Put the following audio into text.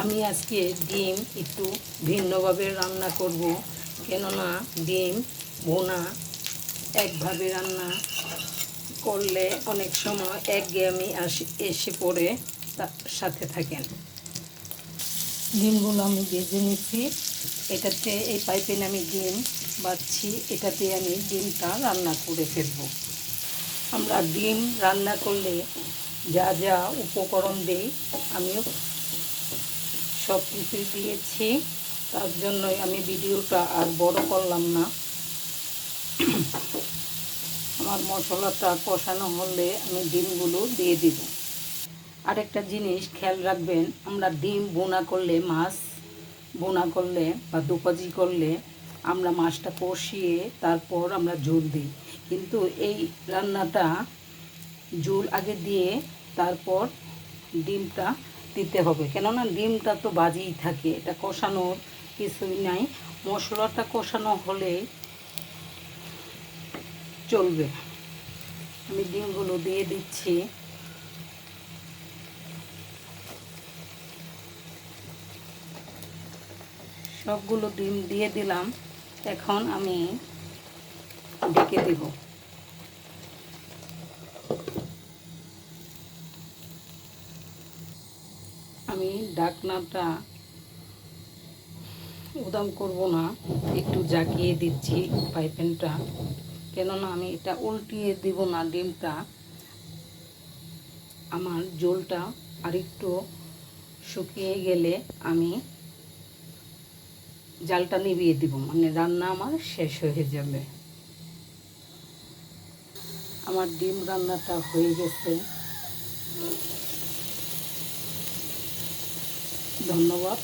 আমি আজকে ডিম একটু ভিন্নভাবে রান্না করব, কেননা ডিম ভোনা, একভাবে রান্না করলে অনেক সময় এক একঘেয়েমি আসে, এসে পড়ে সাথে থাকেন। ডিমগুলো আমি ভেজে নিচ্ছি। এটাতে এই পাইপেন আমি ডিম বাচ্ছি এটাতে আমি ডিমটা রান্না করে ফেলব। আমরা ডিম রান্না করলে যা যা উপকরণ দিই, আমিও সব কিছু দিয়েছি, তার জন্যই আমি ভিডিওটা আর বড় করলাম না। আমার মশলাটা কষানো হলে আমি ডিমগুলো দিয়ে দিব। আরেকটা জিনিস খেয়াল রাখবেন, আমরা ডিম বোনা করলে, মাছ বোনা করলে বা দুপাজি করলে আমরা মাছটা কষিয়ে তারপর আমরা ঝোল দিই। কিন্তু এই রান্নাটা ঝোল আগে দিয়ে তারপর ডিমটা দিতে হবে। কেননা ডিমটা তো বাজিই থাকে, এটা কষানোর কিছুই নাই। মশলাটা কষানো হলে চলবে। আমি ডিমগুলো দিয়ে দিচ্ছি। সবগুলো ডিম দিয়ে দিলাম। এখন আমি ডেকে দেব। আমি ডাকনাটা উদাম করব না, একটু জাকিয়ে দিচ্ছি পাইপেনটা। কেননা আমি এটা উল্টিয়ে দিব না ডিমটা। আমার জলটা আরেকটু শুকিয়ে গেলে আমি জালটা নিভিয়ে দিব মানে রান্না আমার শেষ হয়ে যাবে। আমার ডিম রান্নাটা হয়ে গেছে। ধন্যবাদ।